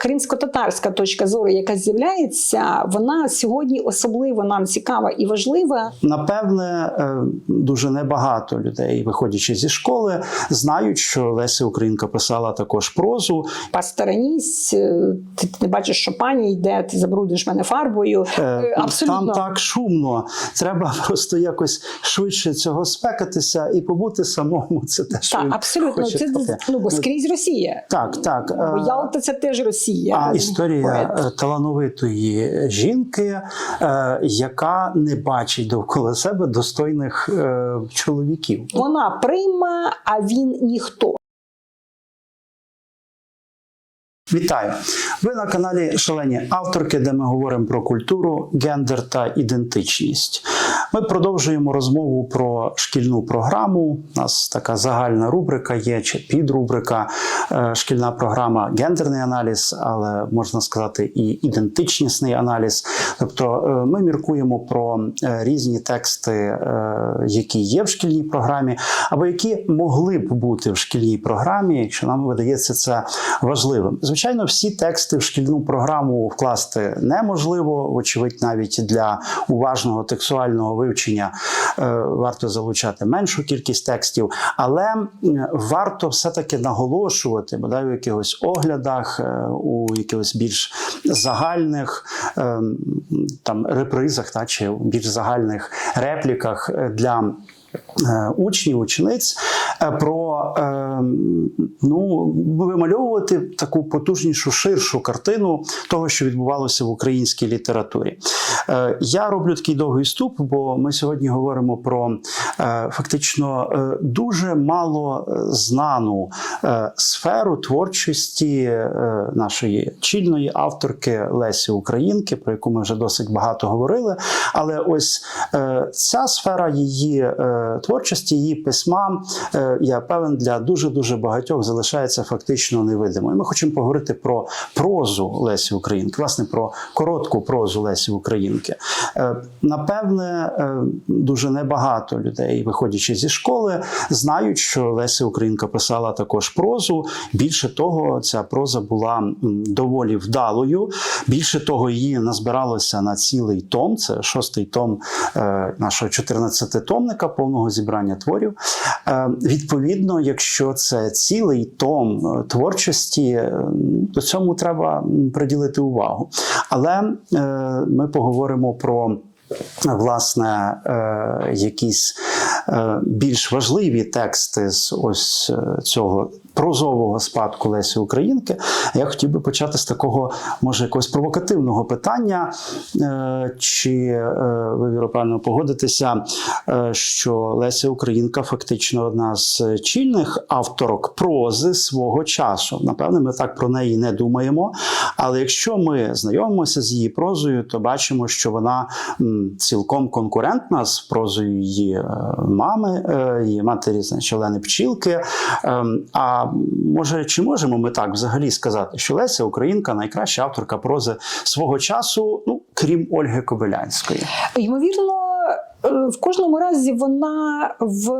кримсько-татарська точка зору, яка з'являється, вона сьогодні особливо нам цікава і важлива. Напевне, е, дуже небагато людей, виходячи зі школи, знають, що Леся Українка писала також прозу. Пасторонісь, е, ти не бачиш, що пані йде, ти забрудиш мене фарбою. Е, Е, Абсолютно. Там так шумно. Треба просто якось швидше цього спекатися і побути самому. Це те, що Так, абсолютно. хоче Це ну бо скрізь Росія. Так, так. Бо Ялта це теж Росія. А історія Поет. талановитої жінки, е, яка не бачить довкола себе достойних е, чоловіків. Вона прийма, а він ніхто. Вітаю! Ви на каналі Шалені авторки, де ми говоримо про культуру, гендер та ідентичність. Ми продовжуємо розмову про шкільну програму. У нас така загальна рубрика є чи підрубрика е, шкільна програма гендерний аналіз, але можна сказати і ідентичнісний аналіз. Тобто е, ми міркуємо про е, різні тексти, які є в шкільній програмі, або які могли б бути в шкільній програмі, якщо нам видається це важливим. Звичайно, всі тексти в шкільну програму вкласти неможливо, вочевидь, навіть для уважного текстуального вивчення е, варто залучати меншу кількість текстів, але варто все-таки наголошувати, бодай у якихось оглядах, е, у якихось більш загальних е, там репризах, та чи більш загальних репліках для. Е, Учнів, учениць е, про е, ну вимальовувати таку потужнішу, ширшу картину того, що відбувалося в українській літературі. Я роблю такий довгий вступ, бо ми сьогодні говоримо про фактично дуже мало знану сферу творчості нашої чільної авторки Лесі Українки, про яку ми вже досить багато говорили. Але ось ця сфера її творчості, її письма, е, я певен, для дуже дуже багатьох залишається фактично невидимою. Ми хочемо поговорити про прозу Лесі Українки, власне, про коротку прозу Лесі Українки. Е, Напевне, е, дуже небагато людей, виходячи зі школи, знають, що Леся Українка писала також прозу. Більше того, ця проза була доволі вдалою. Більше того, її назбиралося на цілий том. Це шостий том нашого 14-томника повного зібрання творів. Е, Відповідно, якщо це цілий том е, творчості, то цьому треба приділити увагу. Але е, ми поговоримо про. Власне, е, якісь е, більш важливі тексти з ось е, цього прозового спадку Лесі Українки. Я хотів би почати з такого, може, якогось провокативного питання. Е, Чи е, ви Віро, погодитеся, е, що Леся Українка фактично одна з чільних авторок прози свого часу? Напевне, ми так про неї не думаємо. Але якщо ми знайомимося з її прозою, то бачимо, що вона цілком конкурентна з прозою її мами, її матері, значить, Олени Пчілки. Ем, Може, чи можемо ми так взагалі сказати, що Леся Українка найкраща авторка прози свого часу, ну крім Ольги Кобилянської? Ймовірно, в кожному разі вона в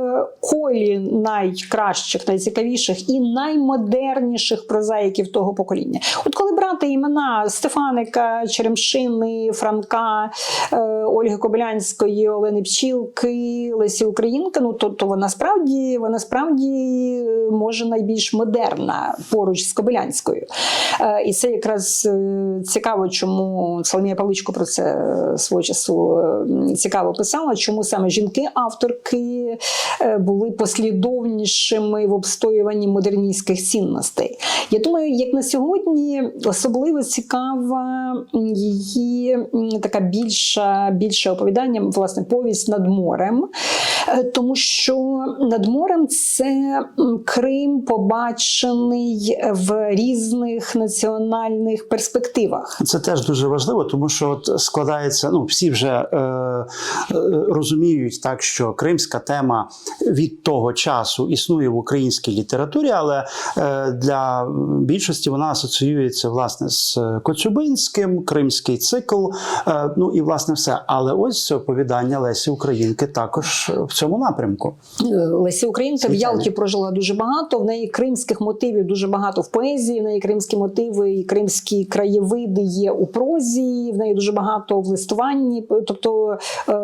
колі найкращих, найцікавіших і наймодерніших прозаїків того покоління. От коли брати імена Стефаника, Черемшини, Франка, е, Ольги Кобилянської, Олени Пчілки, Лесі Українка, ну то, то вона справді вона справді е, може найбільш модерна поруч з Кобилянською. Е, І це якраз е, цікаво, чому Соломія Павличко про це е, свого часу е, цікаво писала, чому саме жінки-авторки е, були послідовнішими в обстоюванні модерністських цінностей. Я думаю, як на сьогодні особливо цікава її така більша, більше оповідання, власне, повість над морем, Е, тому що над морем це Крим побачений в різних національних перспективах. Це теж дуже важливо, тому що от складається, ну всі вже е, е, розуміють так, що кримська тема від того часу існує в українській літературі, але е, для більшості вона асоціюється власне з Коцюбинським, Кримський цикл. е, Ну і власне все. Але ось це оповідання Лесі Українки також в цьому напрямку. Лесі Українка в Ялті прожила дуже багато. В неї кримських мотивів дуже багато в поезії. В неї кримські мотиви і кримські краєвиди є у прозі. В неї дуже багато в листуванні. Тобто е,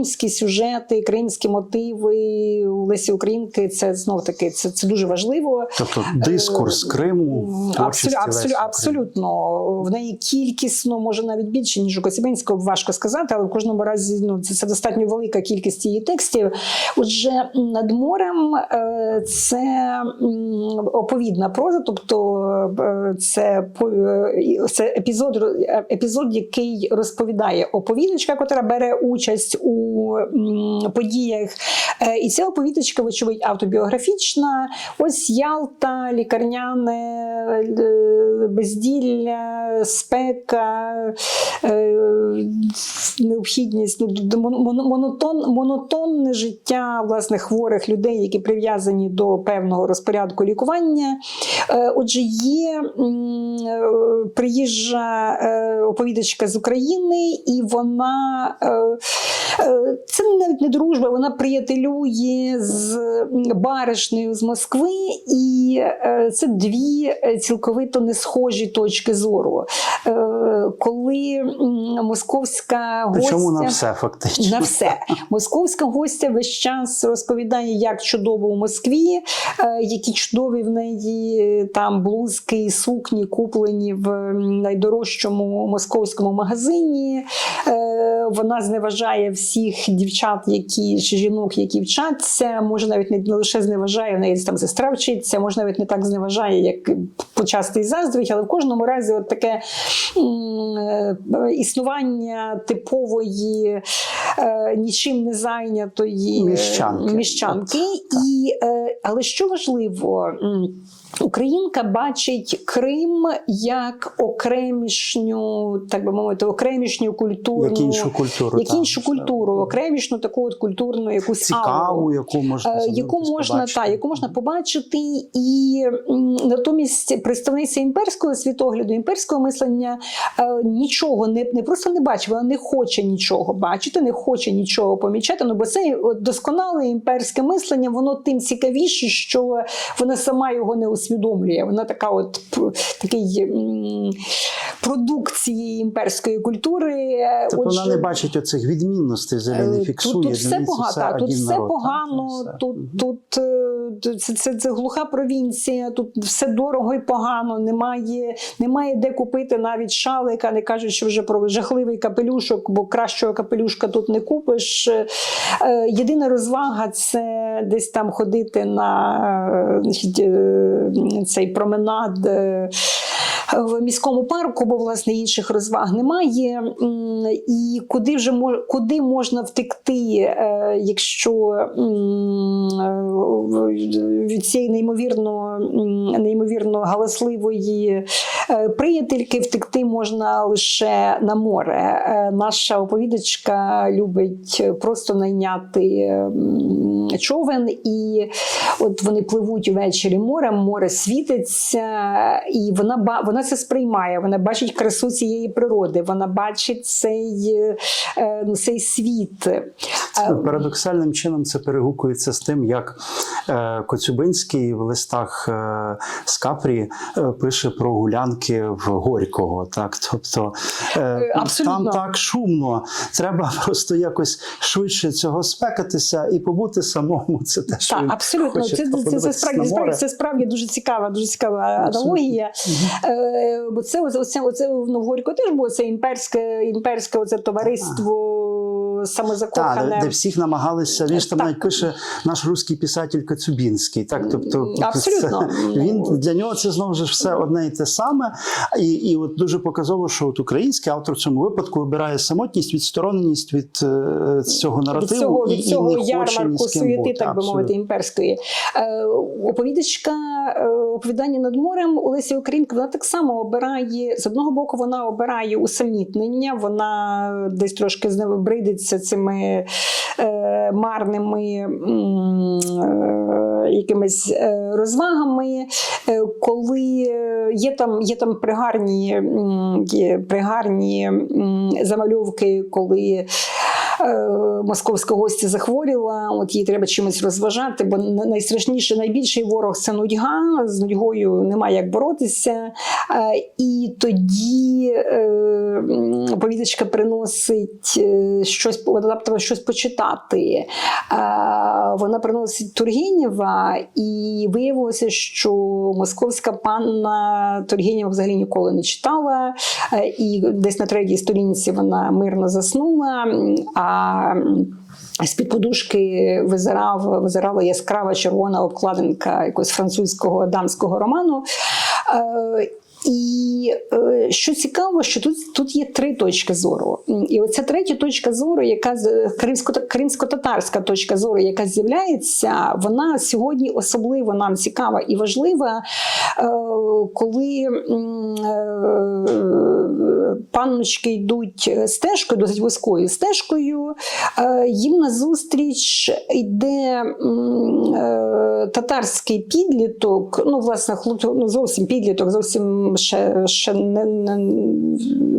кримські сюжети, кримські мотиви у Лесі Українки це знов таки це, це дуже важливо. Тобто дискурс Криму, творчості Абсолютно, абсолютно, абсолютно. В неї кількісно, може навіть більше, ніж у Коцюбинського, важко сказати, але в кожному разі ну, це, це достатньо велика кількість її текстів. Отже, над морем е, це оповідна проза, тобто е, це, е, це епізод, епізод, який розповідає оповідачка, яка бере участь у подіях. Е, І ця оповідачка, вочевидь, автобіографічна. Ось Ялта, лікарняне е, безділля, спека, е, необхідність, ну, монотон, монотонне життя власне хворих людей, які прив'язані до певного розпорядку лікування. Отже, є приїжджа оповідачка з України, і вона це навіть не дружба, вона приятелює з баришнею з Москви, і е, це дві е, цілковито не схожі точки зору. Е, Коли московська гостя... Причому на все фактично. На все. Московська гостя весь час розповідає, як чудово у Москві, які чудові в неї там блузки і сукні куплені в найдорожчому московському магазині. Вона зневажає всіх дівчат, які чи жінок, які вчаться. Може, навіть не, лише зневажає, в неї там сестра вчиться, може навіть не так зневажає, як почастий заздрить, але в кожному разі, от таке е, існування типової е, нічим не зайнятої е, Міщанки. міщанки. І, але що важливо, Українка бачить Крим як окремішню, так би мовити, окремішню культурну Як іншу культуру. як іншу культуру, окремішну таку от культурну якусь ауру. Цікаву, яку можна Е, яку можна побачити. та яку можна побачити, і натомість представниця імперського світогляду, імперського мислення е, нічого не, не просто не бачить, вона не хоче нічого бачити, не хоче нічого помічати. Ну бо це досконале імперське мислення, воно тим цікавіше, що вона сама його не усвідомлює. Вона така, от такий продукт цієї імперської культури. Тобто отже, вона не бачить оцих відмінностей, не Е, фіксує. Тут, тут все погано, все тут все народ, так, погано, все. тут, тут це, це, це глуха провінція, тут все дорого і погано, немає, немає де купити навіть шалика, не кажуть, що вже про жахливий капелюшок, бо кращого капелюшка тут не купиш. Е, Єдина розвага це десь там ходити на е, цей променад. В міському парку, бо власне інших розваг немає. І куди вже куди можна втекти, е, якщо е, від цієї неймовірно, неймовірно галасливої е, приятельки втекти можна лише на море. Наша оповідачка любить просто найняти човен, і от вони пливуть увечері морем, море світиться, і вона ба- вона це сприймає. Вона бачить красу цієї природи, вона бачить цей, е, ну, цей світ. Е, Парадоксальним чином це перегукується з тим, як е, Коцюбинський в листах з Капрі пише про гулянки в Горького. Так? Тобто абсолютно. там так шумно, треба просто якось швидше цього спекатися і побути самому. Це те, що Так, абсолютно. хоче Це, це, це, подивитися справді, це справді дуже цікава, дуже цікава аналогія. Бо це, оце, оце, оце в Горько теж було це імперське, імперське оце товариство самозакохане. де, де всіх намагалися. Він ж там Так. навіть пише наш русський писатель Коцюбінський. Так, тобто Абсолютно. Це, він для нього це знову ж все одне і те саме. І, і от дуже показово, що от український автор в цьому випадку вибирає самотність, відстороненість від цього наративу від цього, і, від і цього не ярмарку ким суєти, бути. так би мовити, імперської. Е, оповідачка е, оповідання над морем Олесі Українки, вона так само обирає з одного боку, вона обирає усамітнення, вона десь трошки з займаються цими е, марними е, якимись е, розвагами, е, коли є там, є там пригарні, пригарні замальовки, коли. Е, Московська гостя захворіла, от їй треба чимось розважати, бо на- найстрашніше, найбільший ворог це нудьга. З нудьгою немає як боротися. Е, І тоді е, м, повідачка приносить щось, вона раптом щось почитати. Вона приносить Тургенєва, і виявилося, що московська панна Тургенєва взагалі ніколи не читала. І десь на третій сторінці вона мирно заснула. А з-під подушки визирав, визирала яскрава червона обкладинка якогось французького дамського роману. І е, що цікаво, що тут, тут є три точки зору. І оця третя точка зору, яка кримсько-татарська точка зору, яка з'являється, вона сьогодні особливо нам цікава і важлива, е, коли е, панночки йдуть стежкою, досить вузькою стежкою, їм назустріч йде татарський підліток, ну, власне, ну, зовсім підліток, зовсім ще, ще не, не,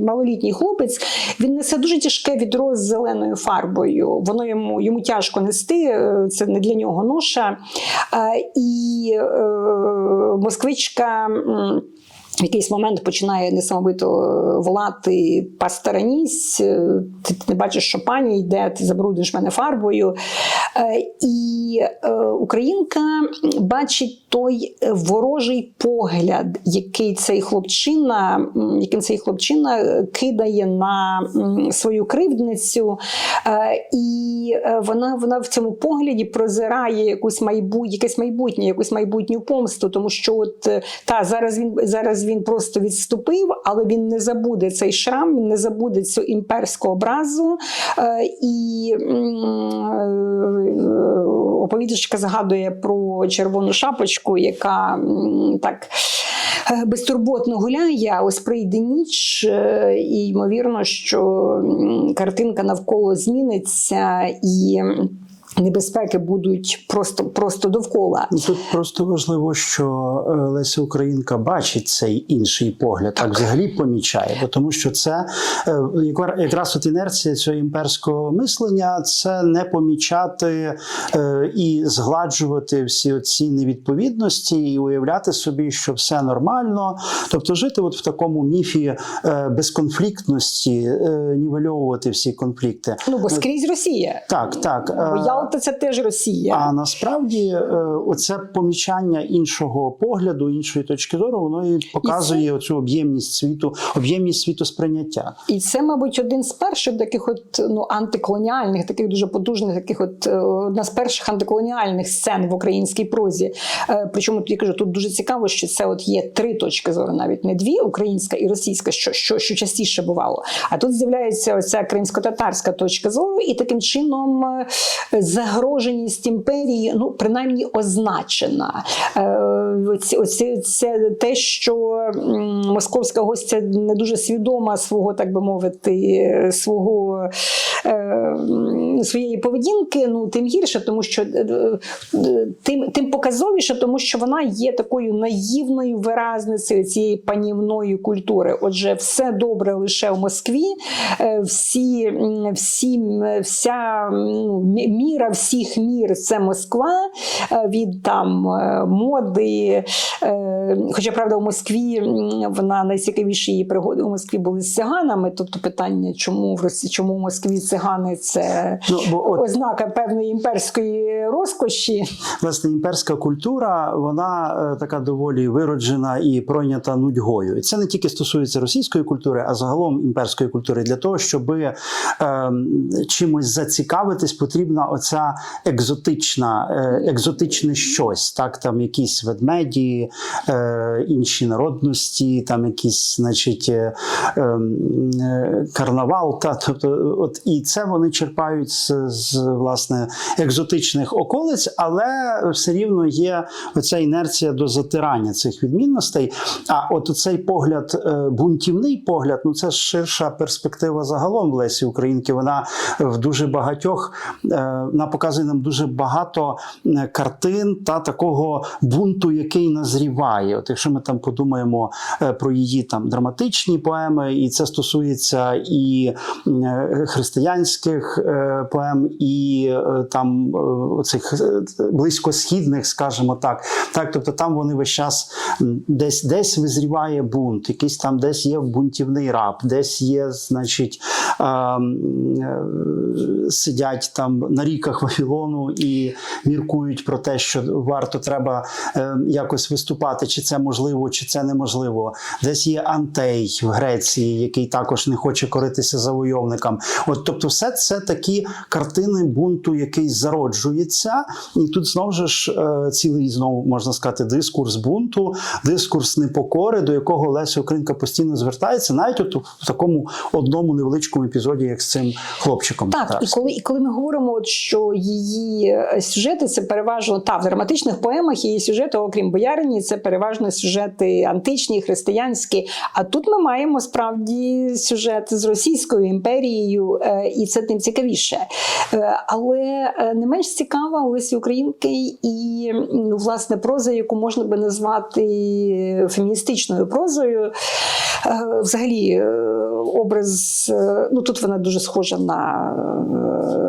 малолітній хлопець. Він несе дуже тяжке відро з зеленою фарбою. Воно йому, йому тяжко нести, е, це не для нього ноша. Е, І е, москвичка. В якийсь момент починає несамовито волати «Посторонись, е, ти не бачиш, що пані йде, ти забрудиш мене фарбою. Е, І е, українка бачить той ворожий погляд, який цей хлопчина, яким цей хлопчина кидає на свою кривдницю. Е, І е, вона, вона в цьому погляді прозирає якусь майбу, якесь майбутнє, якусь майбутню помсту, тому що от е, та зараз він зараз він просто відступив, але він не забуде цей шрам, він не забуде цю імперську образу. Е, І е, оповідачка згадує про червону шапочку, яка так. е, Безтурботно гуляє, ось прийде ніч, і ймовірно, що картинка навколо зміниться, і небезпеки будуть просто, просто довкола. Ну, Тут просто важливо, що е, Леся Українка бачить цей інший погляд, так взагалі помічає, бо тому що це е, якраз от інерція цього імперського мислення це не помічати е, і згладжувати всі ці невідповідності і уявляти собі, що все нормально. Тобто жити от в такому міфі безконфліктності, нівельовувати всі конфлікти. Ну бо скрізь Росія. Так, так. Бо Ялта це теж Росія. а насправді е, оце помічання іншого погляду, іншої точки зору, воно і показує оцю об'ємність світу, об'ємність світосприйняття. І це, мабуть, один з перших таких от ну антиколоніальних, таких дуже потужних, таких от е, одна з перших антиколоніальних сцен в українській прозі. Е, Причому я кажу, тут дуже цікаво, що це от є три точки зору, навіть не дві українська і російська, що, що, що частіше бувало. А тут з'являється оця кримсько-татарська точка зору, і таким чином е, загроженість імперії, ну принаймні означена. Е, оці- оці- це те, що московська гостя не дуже свідома свого, так би мовити, свого е, своєї поведінки, ну тим гірше, тому що е, тим, тим показовіше, тому що вона є такою наївною виразницею цієї панівної культури. Отже, все добре лише в Москві, всі, всі, вся ну, мі- міра всіх мір це Москва е, від там е, моди. е, Хоча правда, у Москві вона найцікавіші її пригоди у Москві були з циганами. Тобто питання, чому в Росії, чому в Москві цигани це Ну, бо от ознака певної імперської розкоші. власне імперська культура, вона така доволі вироджена і пройнята нудьгою. І це не тільки стосується російської культури, а загалом імперської культури. Для того, щоб е, чимось зацікавитись, потрібна оця оця екзотична, е, екзотичне щось, так, там якісь ведмеді, е, інші народності, там якісь, значить, е, ем, карнавал. Та, тобто, от, і це вони черпають з, з власне екзотичних околиць, але все рівно є оця інерція до затирання цих відмінностей. А от цей погляд, бунтівний погляд, ну це ширша перспектива загалом в Лесі Українки. Вона в дуже багатьох вона показує нам дуже багато е, картин та такого бунту, який назріває. От якщо ми там подумаємо е, про її там драматичні поеми, і це стосується і е, християнських поем, і там оцих е, близькосхідних, скажімо так. Так, тобто там вони весь час десь десь визріває бунт, якийсь там десь є бунтівний раб, десь є, значить, сидять там на ріках Вавилону і міркують про те, що варто треба е, якось виступати, чи це можливо, чи це неможливо. Десь є Антей в Греції, який також не хоче коритися завойовникам. От, тобто, все це такі картини бунту, який зароджується, і тут знову ж е, цілий знову можна сказати дискурс бунту, дискурс непокори, до якого Леся Українка постійно звертається, навіть от в такому одному невеличкому епізоді, як з цим хлопчиком. Так, і коли, і коли ми говоримо, от, що її е, сюжети це переважно та в драматичних поемах її сюжети, окрім боярині, це переважно сюжети античні, християнські. А тут ми маємо справді сюжет з Російською імперією, е, і це тим цікавіше. Е, Але не менш цікава Лесі Українки і ну, власне проза, яку можна би назвати феміністичною прозою. Взагалі, образ, ну тут вона дуже схожа на е,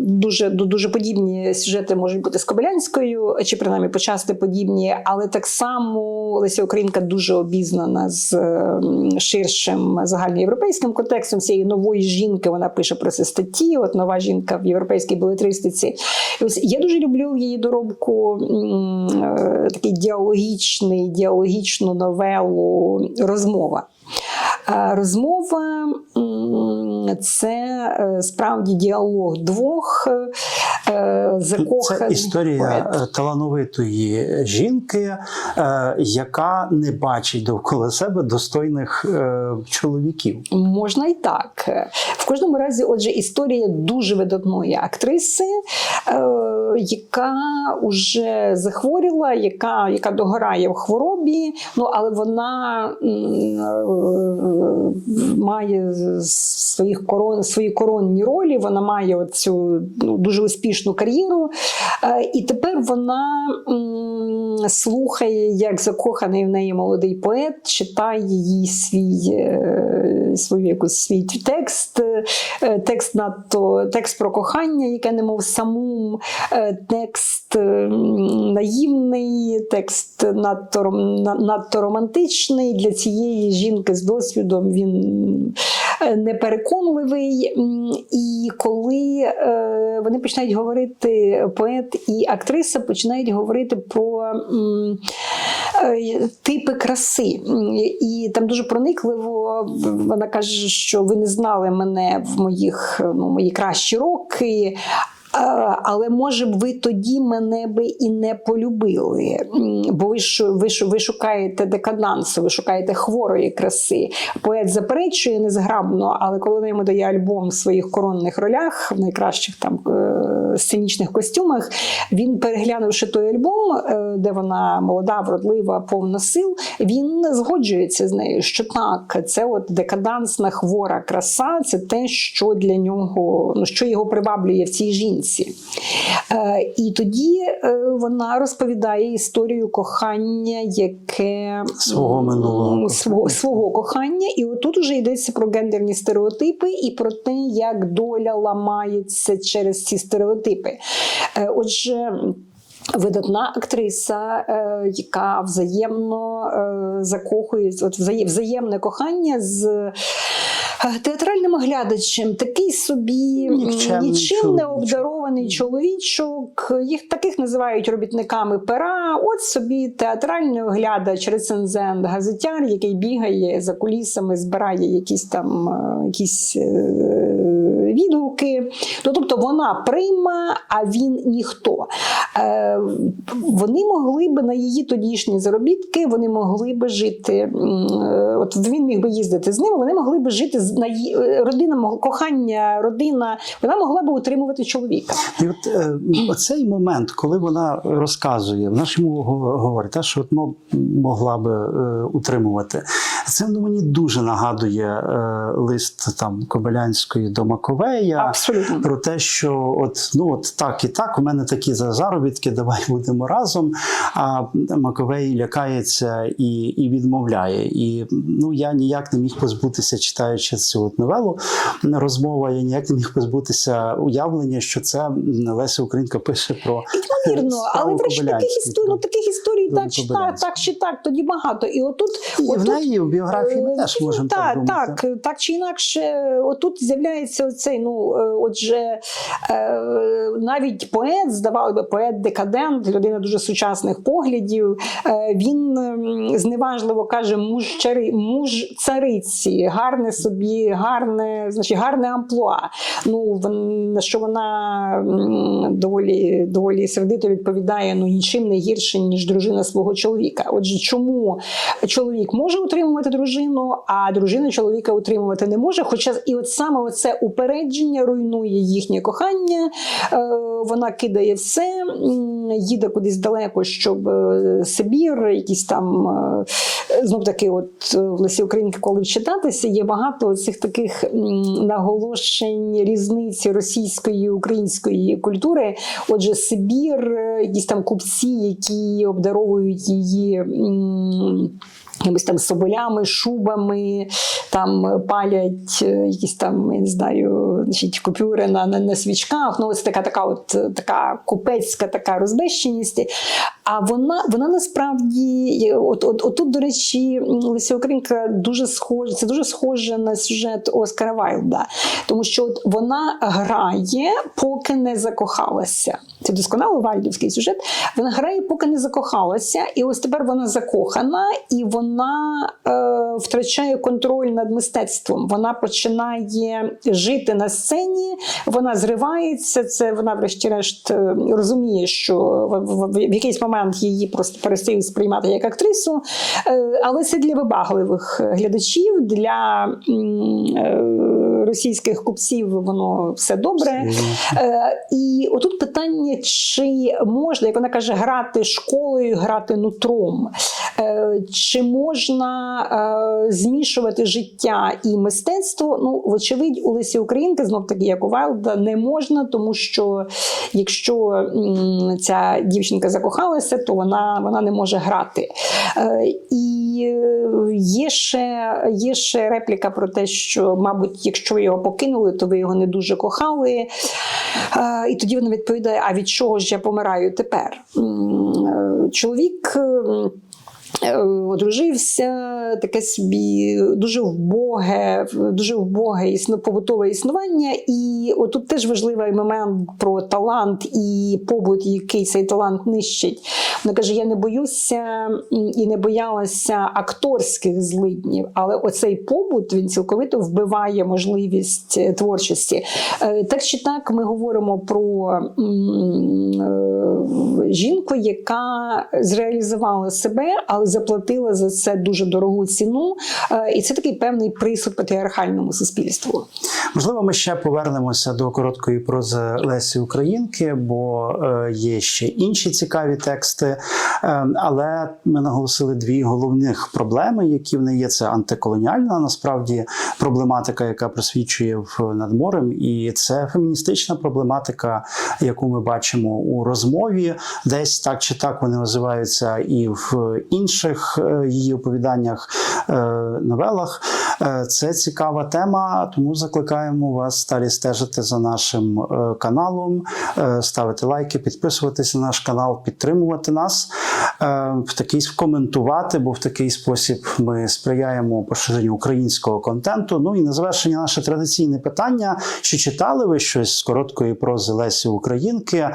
дуже, дуже подібні сюжети можуть бути з Кобилянською, чи принаймні почасти подібні, але так само Леся Українка дуже обізнана з е, ширшим загальноєвропейським контекстом цієї нової жінки. Вона пише про це статті. От нова жінка в європейській белетристиці. Ось я дуже люблю її доробку е, такий діалогічний, діалогічну новелу розмова. Розмова це е, справді діалог двох е, закоханих. Це історія поет. е, талановитої жінки, е, яка не бачить довкола себе достойних е, чоловіків. Можна і так. В кожному разі, отже, історія дуже видатної актриси, е, яка вже захворіла, яка, яка догорає в хворобі, ну але вона е, має своїх корон, свої коронні ролі, вона має цю ну, дуже успішну кар'єру. Е, І тепер вона слухає, як закоханий в неї молодий поет, читає їй свій, е, свою якусь свій текст, е, текст надто текст про кохання, яке немов самум, текст наївний, текст надто, надто романтичний для цієї жінки з досвідом. Він непереконливий. І коли е, вони починають говорити, поет і актриса починають говорити про е, типи краси. І там дуже проникливо вона каже, що ви не знали мене в моїх ну, мої кращі роки. Але може б ви тоді мене би і не полюбили, бо ви ж ви, ви шукаєте декадансу, ви шукаєте хворої краси. Поет заперечує незграбно, але коли ми дає альбом в своїх коронних ролях, в найкращих там е, сценічних костюмах, він переглянувши той альбом, е, де вона молода, вродлива, повна сил, він згоджується з нею, що так, це от декадансна хвора краса, це те, що для нього, ну що його приваблює в цій жінці. Е, і тоді е, вона розповідає історію кохання, яке Свого минулого свого, свого кохання. І отут уже йдеться про гендерні стереотипи і про те, як доля ламається через ці стереотипи. Е, Отже. Видатна актриса, яка взаємно закохується, от взаємне кохання з театральним глядачем, такий собі нічим, нічим не обдарований чоловічок. Їх таких називають робітниками пера. От собі театральний оглядач, рецензент, газетяр, який бігає за кулісами, збирає якісь там е, якісь е, відгуки. Ну, тобто вона прийма, а він ніхто. Е, вони могли би на її тодішні заробітки, вони могли би жити. е, От він міг би їздити з ними, вони могли би жити на е, родина, кохання, родина. Вона могла би утримувати чоловіка. І от е, оцей момент, коли вона розказує, вона ж йому говорить, та, що от могла би е, утримувати. Це ну, мені дуже нагадує е, лист там Кобилянської до Маковея. Абсолютно. Про те, що от ну от так і так, у мене такі заробітки, давай будемо разом. А Маковей лякається і, і відмовляє. І ну я ніяк не міг позбутися, читаючи цю от новелу розмова, я ніяк не міг позбутися уявлення, що це Леся Українка пише про Вірно, але врешті таких історій, ну, таких історій так чи так, так чи так, тоді багато. І отут, І в неї в біографії ми Е, теж можемо так, так, думати. так, так чи інакше, отут з'являється оцей, ну, е, отже, е, навіть поет, здавали би, поет-декадент, людина дуже сучасних поглядів, е, він зневажливо каже муж, чари, муж цариці, гарне собі, гарне, значить, гарне амплуа. Ну, на що вона доволі, доволі сердито відповідає, ну, нічим не гірше, ніж дружина свого чоловіка. Отже, чому чоловік може утримувати дружину, а дружина чоловіка утримувати не може. Хоча і от саме оце упередження руйнує їхнє кохання. Е, Вона кидає все, їде кудись далеко, щоб е, Сибір, якісь там е, знов таки, от в Лесі Українки, коли читатися, є багато цих таких наголошень різниці російської і української культури. Отже, Сибір, якісь там купці, які обдаровують її. Якимись там соболями, шубами, там палять е, якісь там, я не знаю, значить, купюри на, на, на свічках. Ну, це така, така, от, е, така купецька така розбещеність. А вона, вона насправді, от, от, от тут, до речі, Леся Українка дуже схожа, це дуже схоже на сюжет Оскара Вайлда, тому що от вона грає, поки не закохалася. Це досконало вальдівський сюжет. Вона грає, поки не закохалася, і ось тепер вона закохана, і вона е, втрачає контроль над мистецтвом. Вона починає жити на сцені, вона зривається. Це вона, врешті-решт, е, розуміє, що в, в, в якийсь момент її просто перестають сприймати як актрису. Е, але це для вибагливих глядачів, для е, російських купців воно все добре. Е, і отут питання, чи можна, як вона каже, грати школою, грати нутром, Е, чи можна е, змішувати життя і мистецтво? Ну, вочевидь, у Лесі Українки, знов таки, як у Вайлда, не можна, тому що якщо ця дівчинка закохалася, то вона, вона не може грати. І є ще, є ще репліка про те, що, мабуть, якщо ви його покинули, то ви його не дуже кохали. Е, і тоді вона відповідає: а від чого ж я помираю тепер? Е, Чоловік. Е, Одружився таке собі дуже вбоге, дуже вбоге існо, побутове існування. І отут теж важливий момент про талант і побут, який цей талант нищить. Вона каже: я не боюся і не боялася акторських злиднів, але оцей побут він цілковито вбиває можливість е, творчості. Е, Так чи так, ми говоримо про жінку, яка зреалізувала себе, але заплатила за це дуже дорогу ціну. Е, І це такий певний присуд патріархальному суспільству. Можливо, ми ще повернемося до короткої прози Лесі Українки, бо е, є ще інші цікаві тексти. Е, але ми наголосили дві головних проблеми, які в неї є. Це антиколоніальна насправді проблематика, яка просвічує в над морем, і це феміністична проблематика, яку ми бачимо у розмові. Десь так чи так вони озиваються і в інших е, її оповіданнях, е, новелах. Е, Це цікава тема, тому закликаємо вас далі стежити за нашим каналом, ставити лайки, підписуватися на наш канал, підтримувати нас, в такий коментувати, бо в такий спосіб ми сприяємо поширенню українського контенту. Ну і на завершення наше традиційне питання: чи читали ви щось з короткої прози Лесі Українки,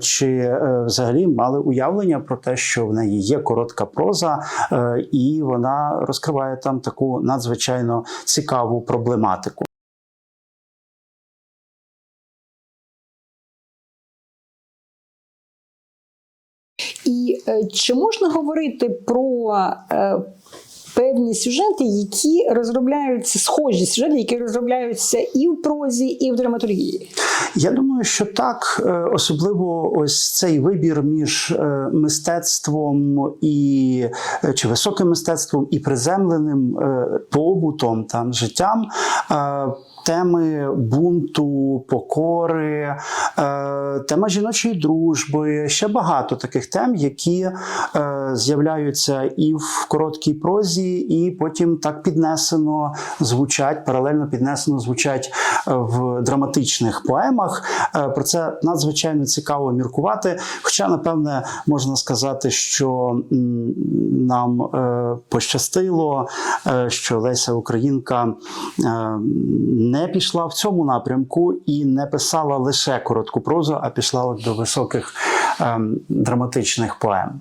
чи взагалі мали уявлення про те, що в неї є коротка проза, е, і вона розкриває там таку надзвичайно цікаву проблематику. І е, чи можна говорити про е, певні сюжети, які розробляються, схожі сюжети, які розробляються і в прозі, і в драматургії? Я думаю, що так, е, особливо ось цей вибір між е, мистецтвом і е, чи високим мистецтвом і приземленим побутом там життям. Теми бунту, покори, е, тема жіночої дружби, ще багато таких тем, які е, з'являються і в короткій прозі, і потім так піднесено звучать, паралельно піднесено звучать е, в драматичних поемах. Про це надзвичайно цікаво міркувати. Хоча, напевне, можна сказати, що нам пощастило, що Леся Українка не пішла в цьому напрямку і не писала лише коротку прозу, а пішла до високих ем, драматичних поем.